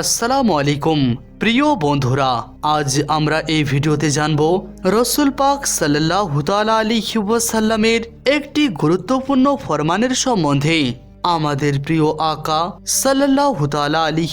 আসসালামু আলাইকুম, প্রিয় বন্ধুরা, আজ আমরা এই ভিডিওতে জানব রসুল পাক সাল্লাহ আলী সাল্লামের একটি গুরুত্বপূর্ণ ফরমানের সম্বন্ধে আমাদের প্রিয় আকা সাল্লাহ আলী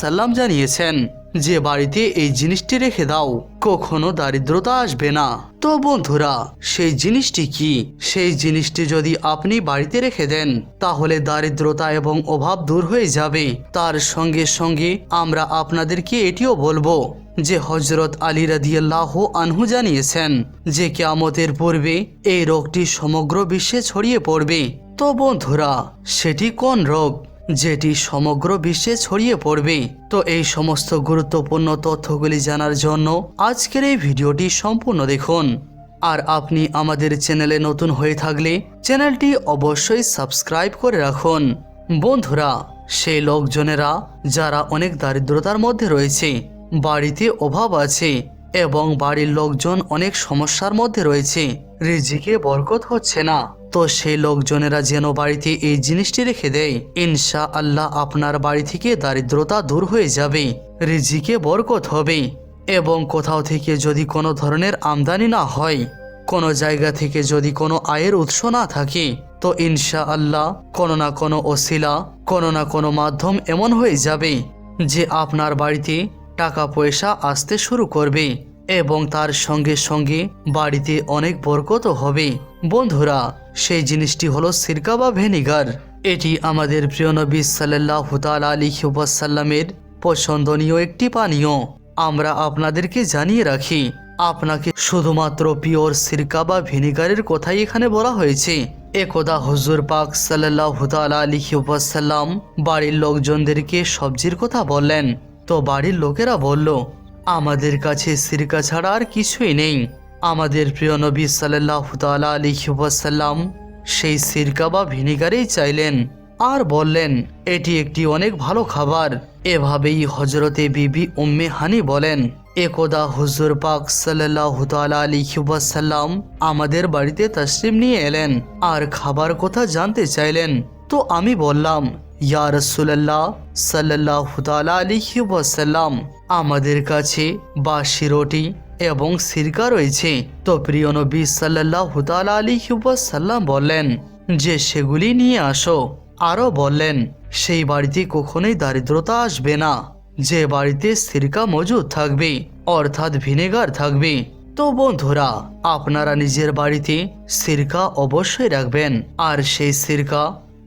সাল্লাম জানিয়েছেন, যে বাড়িতে এই জিনিসটি রেখে দাও। কখনো দারিদ্রতা আসবে না। তো বন্ধুরা, সেই জিনিসটি কি? সেই জিনিসটি যদি আপনি বাড়িতে রেখে দেন, তাহলে দারিদ্রতা এবং অভাব দূর হয়ে যাবে। তার সঙ্গে সঙ্গে আমরা আপনাদেরকে এটিও বলব যে হজরত আলী রাদিয়াল্লাহ আনহু জানিয়েছেন যে কেয়ামতের পূর্বে এই রোগটি সমগ্র বিশ্বে ছড়িয়ে পড়বে। তো বন্ধুরা, সেটি কোন রোগ? যেটি সমগ্র বিশ্বে ছড়িয়ে পড়বে তো এই সমস্ত গুরুত্বপূর্ণ তথ্যগুলি জানার জন্য আজকের এই ভিডিওটি সম্পূর্ণ দেখুন। আর আপনি আমাদের চ্যানেলে নতুন হয়ে থাকলে চ্যানেলটি অবশ্যই সাবস্ক্রাইব করে রাখুন। বন্ধুরা, সেই লোকজনেরা যারা অনেক দারিদ্রতার মধ্যে রয়েছে, বাড়িতে অভাব আছে এবং বাড়ির লোকজন অনেক সমস্যার মধ্যে রয়েছে রিজিকে বরকত হচ্ছে না। তো সেই লোকজনেরা যেন বাড়িতে এই জিনিসটি রেখে দেয়। ইনশা আল্লাহ আপনার বাড়ি থেকে দারিদ্রতা দূর হয়ে যাবে, রিজিকে বরকত হবে এবং কোথাও থেকে যদি কোনো ধরনের আমদানি না হয়, কোনো জায়গা থেকে যদি কোনো আয়ের উৎস না থাকে, তো ইনশা আল্লাহ কোনো না কোনো ওসিলা, কোনো না কোনো মাধ্যম এমন হয়ে যাবে যে আপনার বাড়িতে টাকা পয়সা আসতে শুরু করবে। এবং তার সঙ্গে সঙ্গে বাড়িতে অনেক বরকতও হবে। বন্ধুরা, সেই জিনিসটি হলো সিরকা বা ভেনিগার। এটি আমাদের প্রিয় নবী সাল্লাহ আলী সাল্লামের পছন্দনীয় একটি পানীয়। আমরা আপনাদেরকে জানিয়ে রাখি, আপনাকে শুধুমাত্র পিওর সিরকা বা ভিনিগারের কথাই এখানে বলা হয়েছে। একদা হুজুর পাক সাল্লাহ আলী সাল্লাম বাড়ির লোকজনদেরকে সবজির কথা বললেন। তো বাড়ির লোকেরা বলল আমাদের কাছে সিরকা ছাড়া আর কিছুই নেই। আমাদের প্রিয় নবী সাল্লাহ আলী সাল্লাম সেই সিরকা বা ভিনিগারেই চাইলেন আর বললেন, এটি একটি অনেক ভালো খাবার। এভাবেই হজরতে বিবি উম্মে হানি বলেন, একদা হুজুর পাক সাল্লাহ আলী সাল্লাম আমাদের বাড়িতে তসলিম নিয়ে এলেন আর খাবার কথা জানতে চাইলেন। তো আমি বললাম ইয়া রসুল্লাহ সাল্লাহ আলী সাল্লাম আমাদের কাছে বাসি রুটি এবং সিরকা রয়েছে। তো প্রিয় নবী সাল্লাহ আলী সাল্লাম বললেন, যে সেগুলি নিয়ে আসো। আরও বললেন, সেই বাড়িতে কখনোই দারিদ্রতা আসবে না। যে বাড়িতে সিরকা মজুদ থাকবে, অর্থাৎ ভিনেগার থাকবে। তো বন্ধুরা, আপনারা নিজের বাড়িতে সিরকা অবশ্যই রাখবেন। আর সেই সিরকা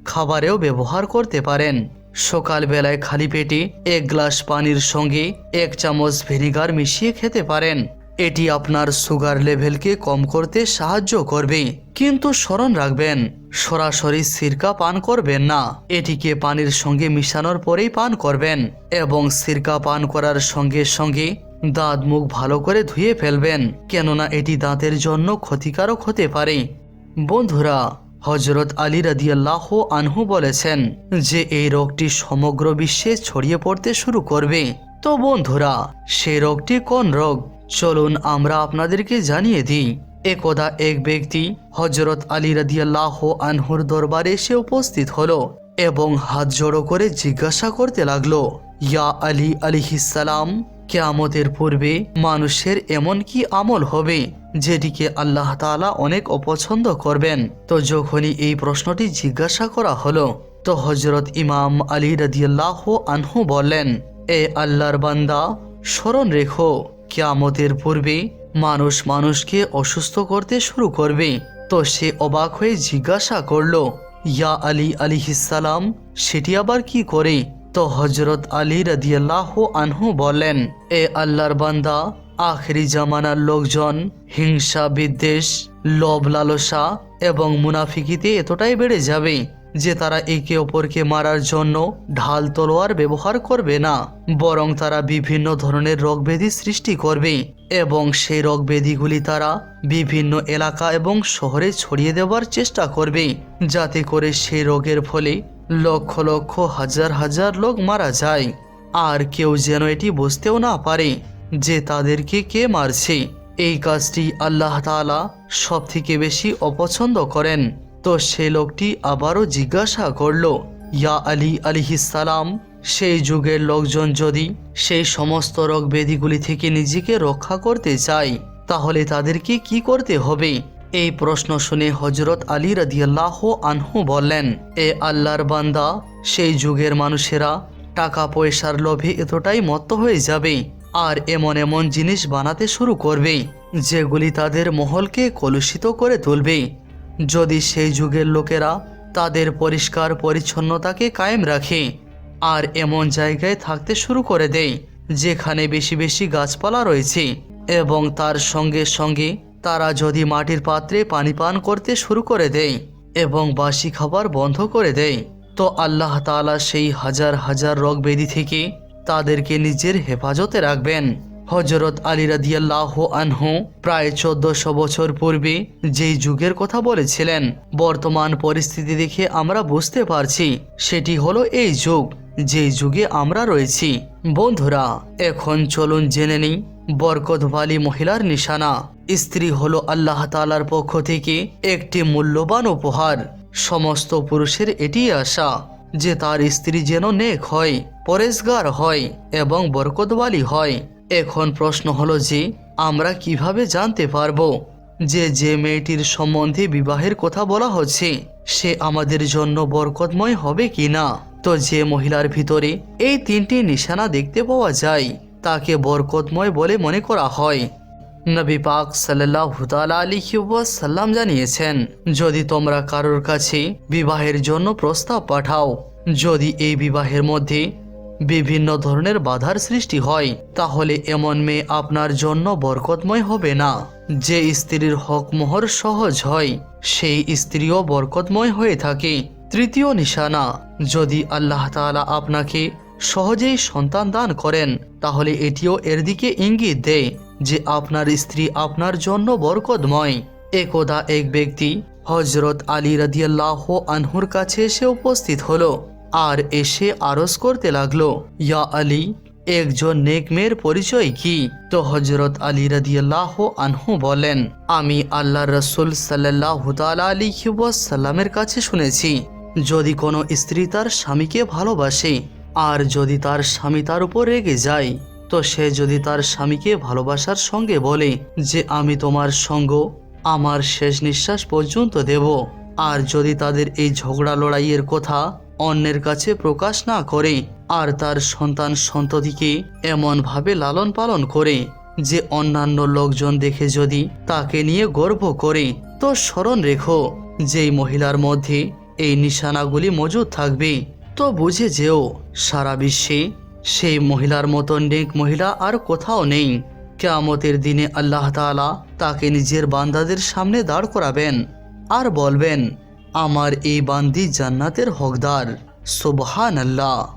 খাবারেও ব্যবহার করতে পারেন। সকালবেলায় খালি পেটে এক গ্লাস পানির সঙ্গে এক চামচ ভিনিগার মিশিয়ে খেতে পারেন। এটি আপনার সুগার লেভেলকে কম করতে সাহায্য করবে। কিন্তু স্মরণ রাখবেন, সরাসরি সিরকা পান করবেন না। এটিকে পানির সঙ্গে মিশানোর পরেই পান করবেন এবং সিরকা পান করার সঙ্গে সঙ্গে দাঁত মুখ ভালো করে ধুয়ে ফেলবেন। কেননা এটি দাঁতের জন্য ক্ষতিকারক হতে পারে। বন্ধুরা হজরত আলী রাদিয়াল্লাহ আনহু বলেছেন যে, এই রোগটি সমগ্র বিশ্বে ছড়িয়ে পড়তে শুরু করবে। তো বন্ধুরা, সে রোগটি কোন রোগ? চলুন আমরা আপনাদেরকে জানিয়ে দিই। একদা এক ব্যক্তি হজরত আলী রাদিয়াল্লাহ আনহুর দরবারে এসে উপস্থিত হলো এবং হাত জড়ো করে জিজ্ঞাসা করতে লাগল, ইয়া আলী আলিহিসালাম কেয়ামতের পূর্বে মানুষের এমন কি আমল হবে, যেটিকে আল্লাহ তাআলা অনেক অপছন্দ করবেন? তো যখনই এই প্রশ্নটি জিজ্ঞাসা করা হলো, তো হজরত ইমাম আলী রাদিয়াল্লাহ আনহু বললেন, এ আল্লাহর বান্দা, স্মরণ রেখো, কেয়ামতের পূর্বে মানুষ মানুষকে অসুস্থ করতে শুরু করবে। তো সে অবাক হয়ে জিজ্ঞাসা করল, ইয়া আলী আলিহিসালাম সেটি আবার কি করে? তো হজরত আলী রাদিয়াল্লাহ আনহু বললেন এ আল্লাহর বান্দা, আখরি জামানার লোকজন হিংসা, বিদ্বেষ, লোভ, লালসা এবং মুনাফিকিতে এতটাই বেড়ে যাবে যে তারা একে অপরকে মারার জন্য ঢাল তলোয়ার ব্যবহার করবে না। বরং তারা বিভিন্ন ধরনের রোগব্যাধি সৃষ্টি করবে এবং সেই রোগব্যাধিগুলি তারা বিভিন্ন এলাকা এবং শহরে ছড়িয়ে দেওয়ার চেষ্টা করবে, যাতে করে সেই রোগের ফলে লক্ষ লক্ষ হাজার হাজার লোক মারা যায়। আর কেউ যেন এটি বুঝতেও না পারে যে তাদেরকে কে মারছে। এই কাজটি আল্লাহ তাআলা সব থেকে বেশি অপছন্দ করেন। তো সে লোকটি আবারও জিজ্ঞাসা করল, ইয়া আলী আলিহিসালাম সেই যুগের লোকজন যদি সেই সমস্ত রোগ ব্যাধিগুলি থেকে নিজেকে রক্ষা করতে চায়, তাহলে তাদেরকে কি করতে হবে? এই প্রশ্ন শুনে হজরত আলী রাদিয়াল্লাহ আনহু বললেন, এ আল্লাহর বান্দা, সেই যুগের মানুষেরা টাকা পয়সার লোভে এতটাই মত্ত হয়ে যাবে আর এমন এমন জিনিস বানাতে শুরু করবে, যেগুলি তাদের মহলকে কলুষিত করে তুলবে। যদি সেই যুগের লোকেরা তাদের পরিষ্কার পরিচ্ছন্নতাকে কায়েম রাখে আর এমন জায়গায় থাকতে শুরু করে দেয়, যেখানে বেশি বেশি গাছপালা রয়েছে এবং তার সঙ্গে সঙ্গে তারা যদি মাটির পাত্রে পানি পান করতে শুরু করে দেয় এবং বাসি খাবার বন্ধ করে দেয়, তো আল্লাহ তাআলা সেই হাজার হাজার রোগ ব্যাধি থেকে তাদেরকে নিজের হেফাজতে রাখবেন। হজরত আলী রাদিয়াল্লাহ আনহু প্রায় চোদ্দশো বছর পূর্বে যেই যুগের কথা বলেছিলেন, বর্তমান পরিস্থিতি দেখে আমরা বুঝতে পারছি, সেটি হলো এই যুগ যেই যুগে আমরা রয়েছি। বন্ধুরা, এখন চলুন জেনে নিই বরকতওয়ালি মহিলার নিশানা। স্ত্রী হলো আল্লাহ তালার পক্ষ থেকে একটি মূল্যবান উপহার। সমস্ত পুরুষের এটি আশা যে তার স্ত্রী যেন নেক হয়, পরেশগার হয় এবং বরকতওয়ালি হয়। এখন প্রশ্ন হলো যে, আমরা কীভাবে জানতে পারব যে যে মেয়েটির সম্বন্ধে বিবাহের কথা বলা হচ্ছে, সে আমাদের জন্য বরকতময় হবে কি না তো যে মহিলার ভিতরে এই তিনটি নিশানা দেখতে পাওয়া যায় তাকে বরকতময় বলে মনে করা হয়। নবী পাক সাল্লাহ আলী সাল্লাম জানিয়েছেন, যদি তোমরা কারোর কাছে বিবাহের জন্য প্রস্তাব পাঠাও, যদি এই বিবাহের মধ্যে বিভিন্ন ধরনের বাধার সৃষ্টি হয়, তাহলে এমন মেয়ে আপনার জন্য বরকতময় হবে না। যে স্ত্রীর হক মোহর সহজ হয়, সেই স্ত্রীও বরকতময় হয়ে থাকে। তৃতীয় নিশানা, যদি আল্লাহ তাআলা আপনাকে সহজেই সন্তান দান করেন তাহলে এটিও এর দিকে ইঙ্গিত দেয় যে আপনার স্ত্রী আপনার জন্য বরকতময়। একদা এক ব্যক্তি হজরত আলী রাদিয়াল্লাহ আনহুর কাছে এসে উপস্থিত হলো আর এসে আরজ করতে লাগল, ইয়া আলী, একজন নেক মেয়ের পরিচয় কি? তো হজরত আলী রাদিয়াল্লাহ আনহু বলেন, আমি আল্লাহ রসুল সাল্লাহ আলী সাল্লামের কাছে শুনেছি, যদি কোনো স্ত্রী তার স্বামীকে ভালোবাসে আর যদি তার স্বামী তার উপর রেগে যায়, তো সে যদি তার স্বামীকে ভালোবাসার সঙ্গে বলে যে, আমি তোমার সঙ্গ, আমার শেষ নিঃশ্বাস পর্যন্ত দেব। আর যদি তাদের এই ঝগড়া লড়াইয়ের কথা অন্যের কাছে প্রকাশ না করে, আর তার সন্তান সন্ততিকে এমনভাবে লালন পালন করে যে, অন্যান্য লোকজন দেখে যদি তাকে নিয়ে গর্ব করে, তো স্মরণ রেখো যেই মহিলার মধ্যে এই নিশানাগুলি মজুদ থাকবে। তো বুঝে যেও, সারা বিশ্বে সেই মহিলার মতো নেক মহিলা আর কোথাও নেই। কেয়ামতের দিনে আল্লাহ তালা তাকে নিজের বান্দাদের সামনে দাঁড় করাবেন আর বলবেন, আমার এই বান্দি জান্নাতের হকদার সুবহান আল্লাহ